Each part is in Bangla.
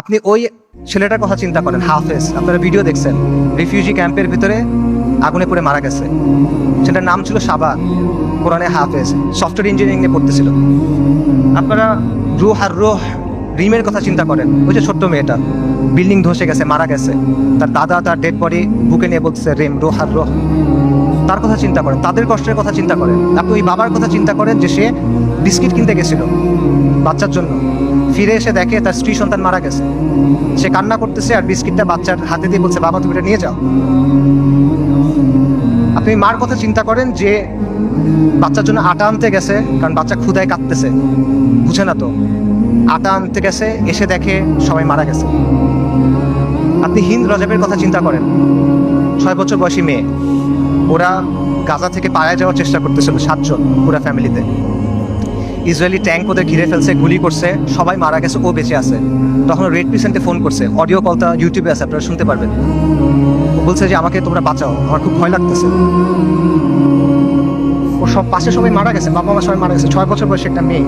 আপনি ওই ছেলেটার কথা চিন্তা করেন, হাফেজ, আপনারা ভিডিও দেখছেন রিফিউজি ক্যাম্পের ভিতরে আগুনে পড়ে মারা গেছে। সেটার নাম ছিল সাবান, কোরআনে হাফেজ সফটওয়্যার ইঞ্জিনিয়ারিং নিয়ে পড়তেছিল। আপনারা রুহ আর রুহ, রিমের কথা চিন্তা করেন, ওই যে ছোট্ট মেয়েটা, বিল্ডিং ধসে গেছে, মারা গেছে, তার দাদা, তার ডেড বডি বুকে নিয়ে বলছে রেম, রোহ আর রোহ। তার কথা চিন্তা করেন, তাদের কষ্টের কথা চিন্তা করেন। আপনি ওই বাবার কথা চিন্তা করেন যে সে বিস্কিট কিনতে গেছিল, বাচ্চার জন্য। ফিরে এসে দেখে তার স্ত্রী সন্তান মারা গেছে। সে কান্না করতেছে আর বিস্কিটটা বাচ্চার হাতে দিয়ে বলছে, বাবা, তুমি এটা নিয়ে যাও। আপনি মার কথা চিন্তা করেন যে বাচ্চার জন্য আটা আনতে গেছে, কারণ বাচ্চা ক্ষুধায় কাঁদতেছে। বুঝে না তো? আটা আনতে গেছে, এসে দেখে সবাই মারা গেছে। আপনি হিন্দ রজবের কথা চিন্তা করেন। ছয় বছর বয়সী মেয়ে। ওরা গাজা থেকে পাড়ায় যাওয়ার চেষ্টা করতেছিল সাতজন পুরা ফ্যামিলিতে। ইসরায়েলি ট্যাঙ্ক ওদের ঘিরে ফেলছে, গুলি করছে, সবাই মারা গেছে, ও বেঁচে আছে। তখন রেড পিসেন্টে ফোন করছে। অডিও কলটা ইউটিউবে আছে, আপনারা শুনতে পারবেন। বলছে যে, আমাকে তোমরা বাঁচাও, আমার খুব ভয় লাগতেছে। ও সব পাশে সবাই মারা গেছে, বাবা মা সবাই মারা গেছে। ছয় বছর বয়সে একটা মেয়ে।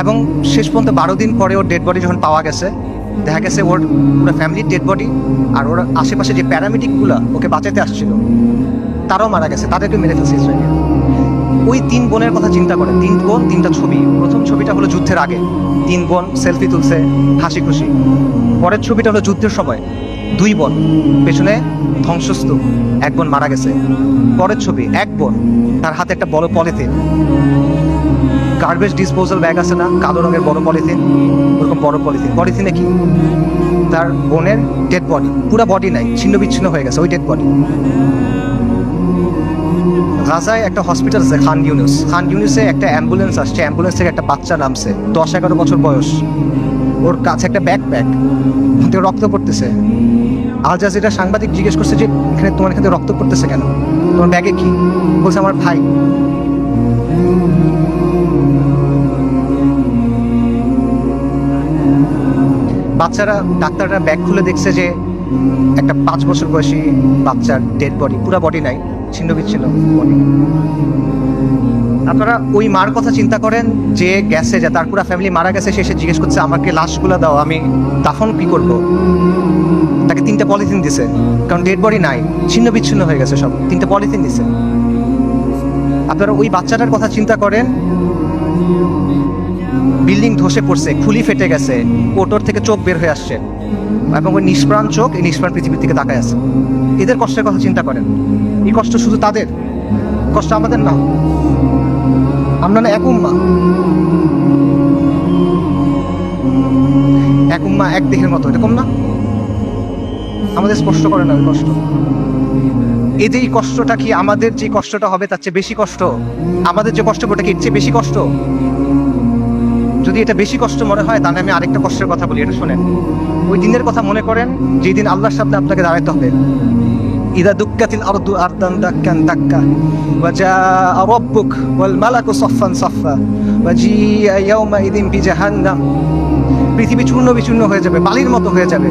এবং শেষ পর্যন্ত বারো দিন পরে ওর ডেড বডি যখন পাওয়া গেছে দেখা গেছে ওর পুরো ফ্যামিলির ডেড বডি আর ওর আশেপাশে যে প্যারামেডিকগুলো ওকে বাঁচাতে আসছিল, তারাও মারা গেছে তাদেরকে মেরে ফেলছে ইসরায়েল। ওই তিন বোনের কথা চিন্তা করে তিন বোন, তিনটা ছবি। প্রথম ছবিটা হলো যুদ্ধের আগে। তিন বোন সেলফি তুলছে, হাসি খুশি। পরের ছবিটা হলো যুদ্ধের সময়। দুই বোন, পেছনে ধ্বংসস্তূপ। এক বোন মারা গেছে। পরের ছবি, এক বোন, তার হাতে একটা বড় পলিথিন। গার্বেজ ডিসপোজাল ব্যাগ আছে না, কালো রঙের বড় পলিথিন ওরকম বড় পলিথিন পলিথিনে কি? তার বোনের ডেড বডি পুরো বডি নাই, ছিন্ন বিচ্ছিন্ন হয়ে গেছে, ওই ডেড বডি গাজায় একটা হসপিটাল আছে, খান ইউনুস। খান ইউনুসে একটা অ্যাম্বুলেন্স আসছে অ্যাম্বুলেন্স থেকে একটা বাচ্চা নামছে, দশ এগারো বছর বয়স। ওর কাছে একটা ব্যাগ প্যাক থেকে রক্ত পড়তেছে। আল জাজিরা সাংবাদিক জিজ্ঞেস করছে যে, এখানে তোমার এখানে রক্ত পড়তেছে কেন? তোমার ব্যাগে কি? বলছে, আমার ভাই। বাচ্চারা, ডাক্তাররা ব্যাগ খুলে দেখছে যে একটা পাঁচ বছর বয়সী বাচ্চার ডেড বডি পুরো বডি নাই, ছিন্ন বিচ্ছিন্ন বডি আপনারা ওই মার কথা চিন্তা করেন, যে গেছে, যে তার পুরো ফ্যামিলি মারা গেছে, সে জিজ্ঞেস করছে, আমাকে লাশগুলো দাও, আমি দাফন কি করব? তাকে তিনটা পলিথিন দিছে, কারণ ডেড বডি নাই, ছিন্ন বিচ্ছিন্ন হয়ে গেছে সব, তিনটা পলিথিন দিছে। আপনারা ওই বাচ্চাটার কথা চিন্তা করেন বিল্ডিং ধসে পড়ছে, খুলি ফেটে গেছে ওটোর থেকে চোখ বের হয়ে আসছে। এবং ওই নিষ্প্রাণ চোখ এই নিষ্প্রাণ পৃথিবীর দিকে তাকায় আছে। এদের কষ্টের কথা চিন্তা করেন। এই কষ্ট শুধু তাদের? কষ্ট আমাদের না। আমরা না এক উম্মা। এক উম্মা এক দেহের মতো, এরকম না? আমাদের স্পষ্ট করে না ওই কষ্ট। যে এই কষ্টটা কি আমাদের যে কষ্টটা হবে তার চেয়ে বেশি কষ্ট? আমাদের যে কষ্ট ওটা কি চেয়ে বেশি কষ্ট? যদি এটা বেশি কষ্ট মনে হয়, তাহলে আমি আরেকটা কষ্টের কথা বলি, এটা শোনেন। ওই দিনের কথা মনে করেন যেদিন আল্লাহর সামনে আপনাকে দাঁড়াইতে হবে। ইদা দুক্কাতিল আরদু আরদান দাক্কান দাক্কা, ওয়া জা রাব্বুক ওয়াল মালাকু সাফফান সাফফা, ওয়া জি ইয়াওমা ইদিন বিজাহান্নাম পৃথিবী চূর্ণ বিচূর্ণ হয়ে যাবে, বালির মতো হয়ে যাবে।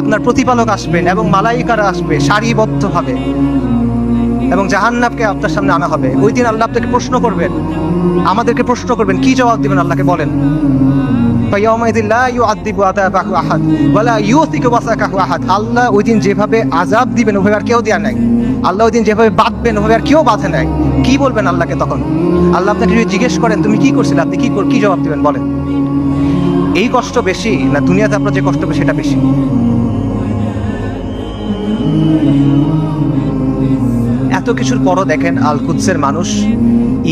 আপনার প্রতিপালক আসবেন এবং মালাইকারা আসবে, সারিবদ্ধভাবে। এবং জাহান্নাবকে আপনার সামনে আনা হবে। ওই দিন আল্লাহ আপনাকে প্রশ্ন করবেন। আমাদেরকে প্রশ্ন করবেন, কি জবাব দিবেন আল্লাহকে বলেন। আল্লাহ ওই দিন যেভাবে আজাব দিবেন, ওভাবে আর কেউ দেয়া নাই। আল্লাহ ওই দিন যেভাবে বাঁধবেন, ওভাবে আর কেউ বাঁধে নাই। কি বলবেন আল্লাহকে তখন? আল্লাহ আপনাকে যদি জিজ্ঞেস করেন, তুমি কি করছিলে? আপনি কি কি জবাব দিবেন? বলেন। এই কষ্ট বেশি না, দুনিয়াতে আপনার যে কষ্ট সেটা বেশি। এত কিছুর পরও দেখেন আল কুদসের মানুষ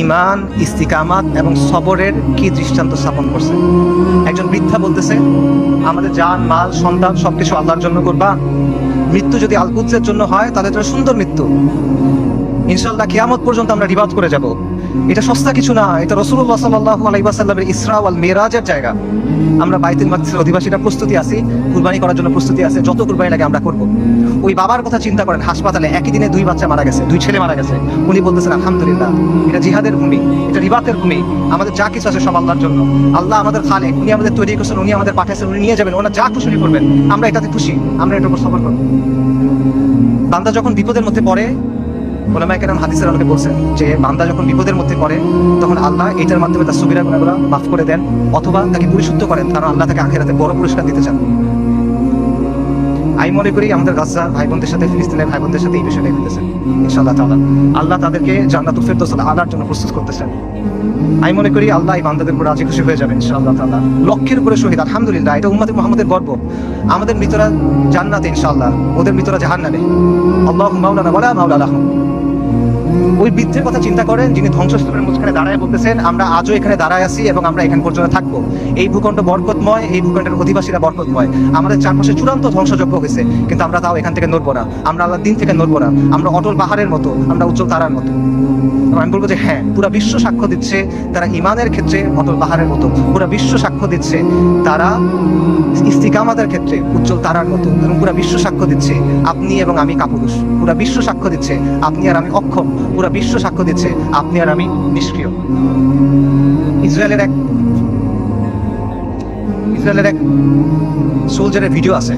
ইমান ইস্তিকামাত এবং সবরের কি দৃষ্টান্ত স্থাপন করছে। একজন বৃদ্ধা বলতেছে, আমাদের যান মাল, সন্তান সবকিছু আল্লাহর জন্য করবা। মৃত্যু যদি আলকুদ্সের জন্য হয়, তাহলে তো সুন্দর মৃত্যু। ইনশাল্লাহ কিয়ামত পর্যন্ত আমরা রিবাদ করে যাব। এটা সস্তা কিছু না, এটা রসুল্লাহ সাল্লাহ আলাইসাল্লামের ইসরা ওয়াল মেরাজের জায়গা। আমরা বাইতুল মাকদিসের অধিবাসীরা প্রস্তুতি আছি, কুরবানি করার জন্য প্রস্তুতি আছে, যত কুরবানি লাগে আমরা করব। ওই বাবার কথা চিন্তা করেন, হাসপাতালে একই দিনে দুই বাচ্চা মারা গেছে, দুই ছেলে মারা গেছে। উনি বলতেছেন, আলহামদুলিল্লাহ, এটা জিহাদের ভূমি, এটা রিবাতের ভূমি, আমাদের যা কিছু আছে সব আল্লাহর জন্য। আল্লাহ আমাদের খালে উনি আমাদের তৈরি করছেন, উনি আমাদের পাঠাচ্ছেন উনি নিয়ে যাবেন, ওনার যা খুশি করবেন। আমরা এটাতে খুশি, আমরা এটার উপর সফর করব। বান্দা যখন বিপদের মধ্যে পড়ে ওলামায়ে হাদিসের আলোকে বলছেন যে, বান্দা যখন বিপদের মধ্যে পড়ে, তখন আল্লাহ এটার মাধ্যমে তার সুবিরা গুণাগুলো মাফ করে দেন, অথবা তাকে পরিশুদ্ধ করেন, কারণ আল্লাহ তাকে আখেরাতে বড় পুরস্কার দিতে চান। আমি মনে করি আমাদের গাজা ভাই বোনদের সাথে, ফিলিস্তিনের ভাই বোনদের সাথে এই বিষয়টা ঘটেছে, ইনশাআল্লাহ তাআলা। আল্লাহ তাদেরকে জান্নাতুল ফেরদৌস আলার জন্য প্রস্তুত করতেছেন। আমি মনে করি আল্লাহ এই বান্দাদের উপর রাজি খুশি হয়ে যাবেন ইনশাআল্লাহ তাআলা। লক্ষের উপরে শহীদ, আলহামদুলিল্লাহ, এটা উম্মতে মুহাম্মদের গর্ব। আমাদের মৃতরা জান্নাতে, ইনশাআল্লাহ, ওদের মৃতরা জাহান্নামে। আল্লাহু মাওলানা, ওয়ালা মাওলা লাহুম। ওই বৃদ্ধের কথা চিন্তা করেন, যিনি ধ্বংসস্তূপের মাঝখানে দাঁড়ায় বলতেছেন, আমরা আজও এখানে দাঁড়ায় আছি এবং আমরা এখানে পর্যন্ত থাকব। এই ভূখণ্ড বরকতময়, এই ভূখণ্ডের অধিবাসীরা বরকতময়। আমাদের চারপাশে চূড়ান্ত ধ্বংসযজ্ঞ হয়েছে, কিন্তু আমরা তাও এখান থেকে নড়বো না আমরা আল্লাহ দিন থেকে নড়বো না আমরা অটল পাহাড়ের মতো, আমরা উজ্জ্বল তারার মতো। আমি বলব যে হ্যাঁ পুরা বিশ্ব সাক্ষ্য দিচ্ছে তারা ইমানের ক্ষেত্রে অটল পাহাড়ের মতো। পুরা বিশ্ব সাক্ষ্য দিচ্ছে তারা ইস্তিকামাতের ক্ষেত্রে উজ্জ্বল তারার মতো এবং পুরা বিশ্ব সাক্ষ্য দিচ্ছে আপনি এবং আমি কাপুরুষ। পুরা বিশ্ব সাক্ষ্য দিচ্ছে আপনি আর আমি অক্ষম। পুরা বিশ্ব সাক্ষ্য দিচ্ছে আপনি আর আমি নিষ্ক্রিয়। ইসরায়েলের এক ইসরায়েলের এক সোলজারের ভিডিও আছে।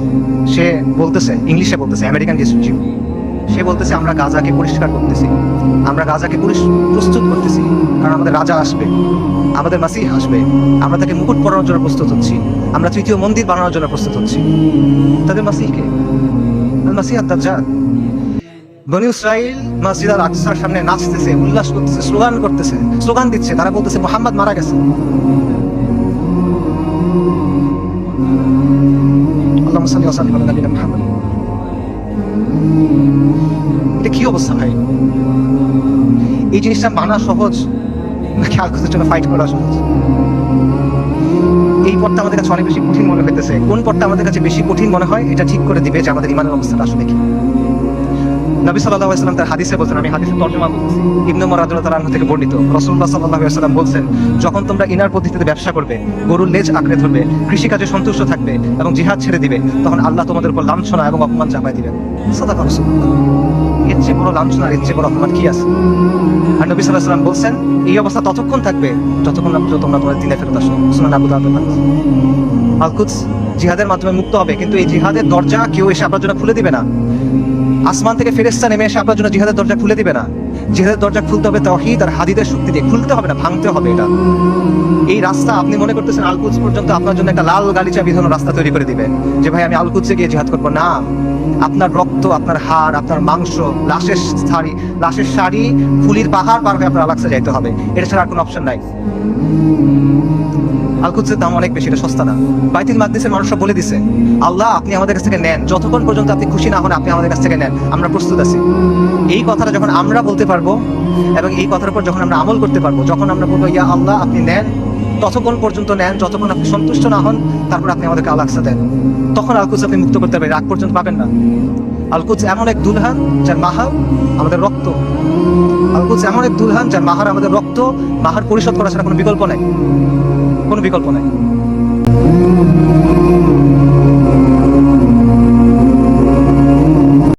সে বলতেছে, ইংলিশে বলতেছে, আমেরিকান সে বলতেছে, আমরা গাজাকে পরিষ্কার করতেছি। আমরা গাজাকে প্রস্তুত করতেছি, কারণ আমাদের রাজা আসবে। আমাদের মাসিহ আসবে। আমরা তাকে মুকুট পরানোর জন্য প্রস্তুত হচ্ছি। আমরা তৃতীয় মন্দির বানানোর জন্য প্রস্তুত হচ্ছি। তাদের মসজিদ আল আকসার সামনে নাচতেছে, উল্লাস করতেছে, স্লোগান করতেছে, স্লোগান দিচ্ছে। তারা বলতেছে, মোহাম্মদ মারা গেছে। কি অবস্থা ভাই? এই জিনিসটা মানা সহজ, নাকি আলকুজের জন্য ফাইট করা সহজ? এই পথটা আমাদের কাছে অনেক বেশি কঠিন মনে হইতেছে। কোন পথটা আমাদের কাছে বেশি কঠিন মনে হয়, এটা ঠিক করে দিবে যে আমাদের ইমানের অবস্থাটা আসলে কি। নবী সাল্লাল্লাহু আলাইহি ওয়াসাল্লাম তার হাদিসে বলছেন, আমি হাদিসের তর্জমা বলতেছি ইবনে তাআলা থেকে বর্ণিত, রাসূলুল্লাহ সাল্লাল্লাহু আলাইহি ওয়াসাল্লাম বলছেন, যখন তোমরা ইনার পদ্ধতিতে ব্যবসা করবে, গরুর লেজ আঁকড়ে ধরবে, কৃষিকাজে সন্তুষ্ট থাকবে এবং জিহাদ ছেড়ে দিবে, তখন আল্লাহ তোমাদের উপর লাঞ্ছনা এবং অপমান চাপাই দিবেন। এর চেয়ে বড় লাঞ্ছনা এর চেয়ে বড় অপমান কি আছে? আর নবী সাল্লাল্লাহু আলাইহি ওয়াসাল্লাম বলছেন, এই অবস্থা ততক্ষণ থাকবে, যতক্ষণ না তোমরা তোমাদের দিনে ফেরত আসো। সুনান আবু দাউদ আলকুদস জিহাদের মাধ্যমে মুক্ত হবে, কিন্তু এই জিহাদের দরজা কেউ এসে আপনার জন্য খুলে দিবে না। আসমান থেকে ফেরেস্তা নেমে এসে আপনার জন্য জিহাদের দরজা খুলে দিবে না। জিহাদের দরজা খুলতে হবে তহিদ আর হাদিদের শক্তি দিয়ে। খুলতে হবে না, ভাঙতে হবে এটা। এই রাস্তা আপনি মনে করতেছেন আলকুচ পর্যন্ত আপনার জন্য একটা লাল গালিচা বিধানো রাস্তা তৈরি করে দিবে। যে ভাই, আমি আলকুচে গিয়ে জিহাদ করব। না, আপনার রক্ত, আপনার হাড়, আপনার মাংস, লাশের শাড়ি লাশের শাড়ি, ফুলির পাহাড় পার হয়ে আপনার আলাক্সা যাইতে হবে। এটা ছাড়া আর কোনো অপশন নাই। আলকুৎসের দাম অনেক বেশি, এটা সস্তা না। বাইতুল মাকদিসের মানুষরা বলে দিছে, আল্লাহ, আপনি আমাদের কাছ থেকে নেন। যতক্ষণ পর্যন্ত আপনি খুশি না হন, আপনি আমাদের কাছ থেকে নেন। আমরা প্রস্তুত আছি। এই কথাটা যখন আমরা বলতে পারব, এবং এই কথার উপর যখন আমরা আমল করতে পারব, যখন আমরা বলব, ইয়া আল্লাহ, আপনি নেন, ততক্ষণ পর্যন্ত নেন, যতক্ষণ আপনি সন্তুষ্ট না হন, তারপর আপনি আমাদেরকে আলাক্সা দেন। তখন আলকুৎস আপনি মুক্ত করতে পারবেন, রাগ পর্যন্ত পাবেন না। আলকুৎস এমন এক দুলহান, যার মাহার আমাদের রক্ত। আলকুৎস এমন এক দুলহান, যার মাহার আমাদের রক্ত। মাহার পরিশোধ করা ছাড়া কোনো বিকল্প নাই। কোনো বিকল্প নাই।